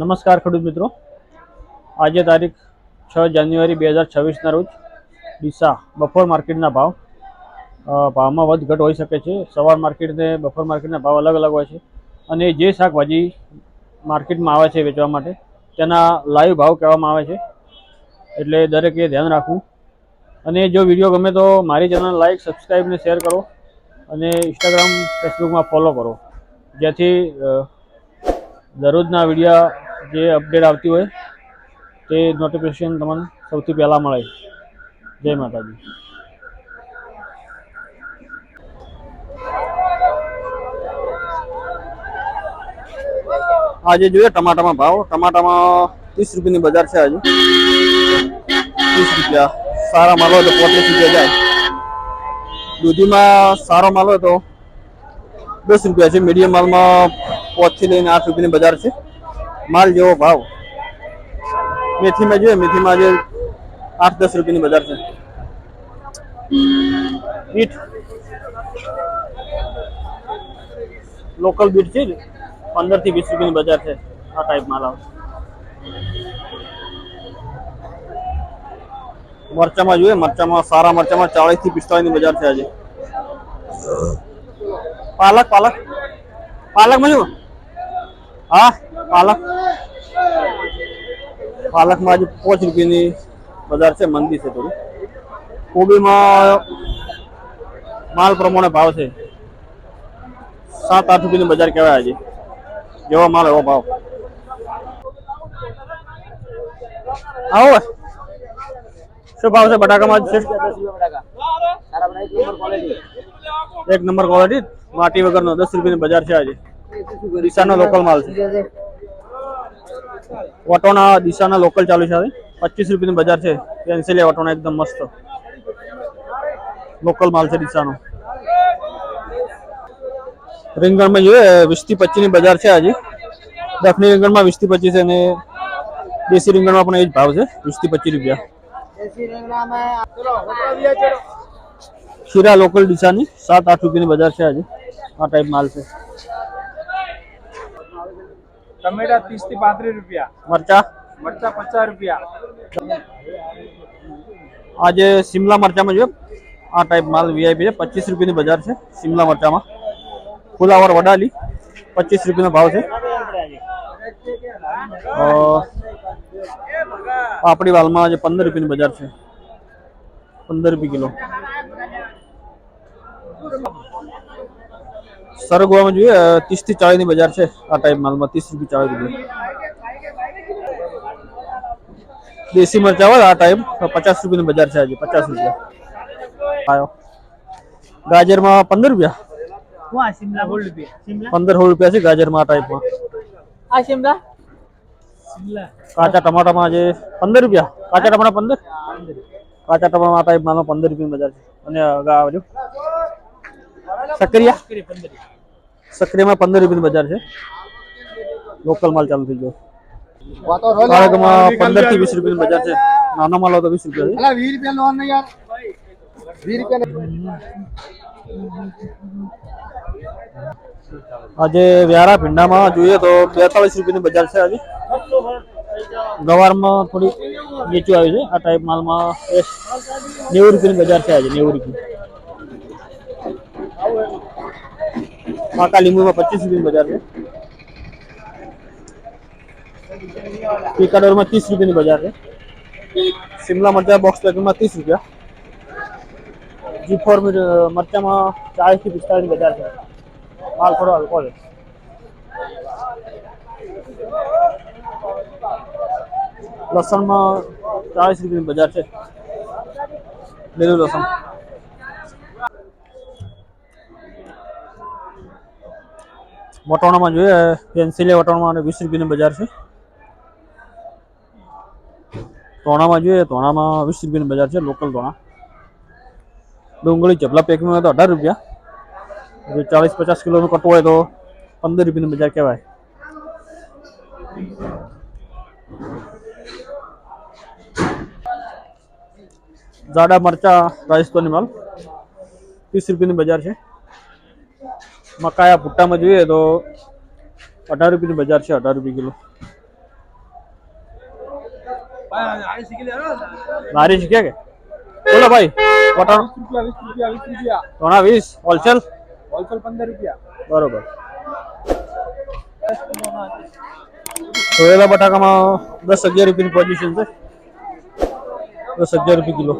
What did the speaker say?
નમસ્કાર ખેડૂત મિત્રો. આજે તારીખ છ જાન્યુઆરી બે હજાર છવ્વીસના રોજ ડીસા બફોર માર્કેટના ભાવ ભાવમાં વધ ઘટ હોઈ શકે છે. સવાર માર્કેટ ને બપોર માર્કેટના ભાવ અલગ અલગ હોય છે અને જે શાકભાજી માર્કેટમાં આવે છે વેચવા માટે તેના લાઈવ ભાવ કહેવામાં આવે છે. એટલે દરેકે ધ્યાન રાખવું. અને જો વીડિયો ગમે તો મારી ચેનલ લાઈક, સબસ્ક્રાઈબ ને શેર કરો અને ઇન્સ્ટાગ્રામ, ફેસબુકમાં ફોલો કરો. જેથી દરરોજના વીડિયો જે અપડેટ આવતી હોય, તે નોટિફિકેશન તમને સૌથી પહેલાં મળે. જય માતાજી. આજે જોઈએ ટમાટામાં ભાવ. ટમાટામાં ત્રીસ રૂપિયાની બજાર છે આજે. ત્રીસ રૂપિયા. સારા માલ હોય તો પોત્રીસ રૂપિયા જાય. દૂધીમાં સારો માલ હોય તો દસ રૂપિયા છે. મીડિયમ માલમાં પોતથી લઈને આઠ રૂપિયાની બજાર છે. માલ જેવો ભાવ. મેથીમાં જોઈએ, મેથીમાં આજે આઠ દસ રૂપિયાની બજાર છે. બીટ. લોકલ બીટ છે પંદરથી વીસ રૂપિયાની બજાર છે, આ ટાઈપ માલ આવે. મરચામાં જોઈએ, મરચામાં સારા મરચામાં ચાળીસથી પિસ્તાળીસની બજાર છે આજે. પાલક પાલક. પાલકમાં મળ્યું? હા, પાલક. પાલકમાં આજે પાંચ રૂપિયાની બજાર છે, મંદી છે થોડી. કોબીમાં માલ પ્રમાણે ભાવ છે. સાત, આઠ રૂપિયાની બજાર કહેવાય આજે. જેવો માલ, એવો ભાવ. આવો. શું ભાવ છે? બટાકામાં છે? એક નંબર ક્વોલિટી માટી વગરનો દસ રૂપિયાની બજાર છે આજે. દિશાનો લોકલ માલ છે. વટોણા દિશાના લોકલ ચાલુ છે પચીસ રૂપિયાની બજાર છે. પેન્સિલે વટોણા એકદમ મસ્ત. લોકલ માલ છે દિશાનો. રીંગણમાં જોઈએ વીસથી પચીસ બજાર છે આજે. દક્ષિણી રીંગણમાં વીસથી પચીસ અને દેશી રીંગણમાં પણ એ જ ભાવ છે, વીસથી પચીસ રૂપિયા. ખીરા લોકલ દિશાની સાત આઠ રૂપિયાની બજાર છે આજે. આ ટાઈપ માલ છે. ટમેટા ત્રીસથી પાંત્રીસ રૂપિયા. મરચા? મરચા પચાસ રૂપિયા. આજે શિમલા મરચામાં જોઈએ આ ટાઈપ માલ વીઆઈપી છે પચીસ રૂપિયાની બજાર છે શિમલા મરચામાં. ફુલાવર વડાલી પચીસ રૂપિયાનો ભાવ છે. પાપડી વાલમાં આજે પંદર રૂપિયાની બજાર છે. પંદર રૂપિયા કિલો. સરગવામાં જોઈએ ત્રીસથી ચાળીસની બજાર છે આ ટાઈપ માલમાં ત્રીસ રૂપિયા ચાળીસ રૂપિયા. દેશી મરચા હોય આ ટાઈપ પચાસ રૂપિયાની બજાર છે આજે પચાસ રૂપિયા. આવ્યો ગાજરમાં પંદર રૂપિયા. પંદર સોળ રૂપિયા છે ગાજરમાં આ ટાઈપમાં આ શિમલા? કાચા ટમાટામાં આજે પંદર રૂપિયા. કાચા ટમાટા પંદર? કાચા ટમાટા આ ટાઈપ માલમાં પંદર રૂપિયાની બજાર છે. અને આવજો સક્રિયા? પંદર સક્રિયામાં પંદર રૂપિયાનું બજાર છે. લોકલ માલ ચાલુ થઈ ગયો. પંદરથી વીસ રૂપિયાનું બજાર છે. નાનો માલ હોય તો વીસ રૂપિયા વીસ રૂપિયા લોન યાર. વીસ રૂપિયા આજે વ્યારા ભીંડામાં જોઈએ તો બેતાળીસ રૂપિયાની બજાર છે આજે. ગવારમાં થોડી નીચું આવી છે. આ ટાઈપ માલમાં નેવું રૂપિયાની બજાર છે આજે નેવું રૂપિયા. પાકા લીંબુમાં પચીસ રૂપિયાની બજાર છે. પીકાડોરમાં ત્રીસ રૂપિયાની બજાર છે. શિમલા મરચા બોક્સ પેકિંગમાં ત્રીસ રૂપિયા. જી ફોર મરચામાં ચાળીસથી પિસ્તાળીસની બજાર છે. માલ થોડો છે. લસણમાં ચાળીસ રૂપિયાની બજાર છે. લીલું લસણ. વટોણામાં જોઈએ પેન્સિલિયા વટાણામાં અને વીસ રૂપિયાની બજાર છે. તોણામાં જોઈએ તોણામાં વીસ રૂપિયાની બજાર છે લોકલ તોણા ડુંગળી ચપલા પેકમાં હોય તો અઢાર રૂપિયા. જો ચાલીસ પચાસ કિલોનું કટવું હોય તો પંદર રૂપિયાની બજાર કહેવાય. જાડા મરચા રાજસ્થાની માલ. ત્રીસ રૂપિયાની બજાર છે. મકાયા ભુટ્ટામાં જોઈએ તો અઢાર રૂપિયાની બજાર છે, અઢાર રૂપિયા કિલો. નારી શીખ્યા કે? બોલો ભાઈ, વટાણ. ઘણા વીસ, હોલસેલ. હોલસેલ પંદર રૂપિયા બરોબર. સોયેલા બટાકામાં દસ અગિયાર રૂપિયાની પોઝિશન છે. દસ અગિયાર રૂપિયા કિલો.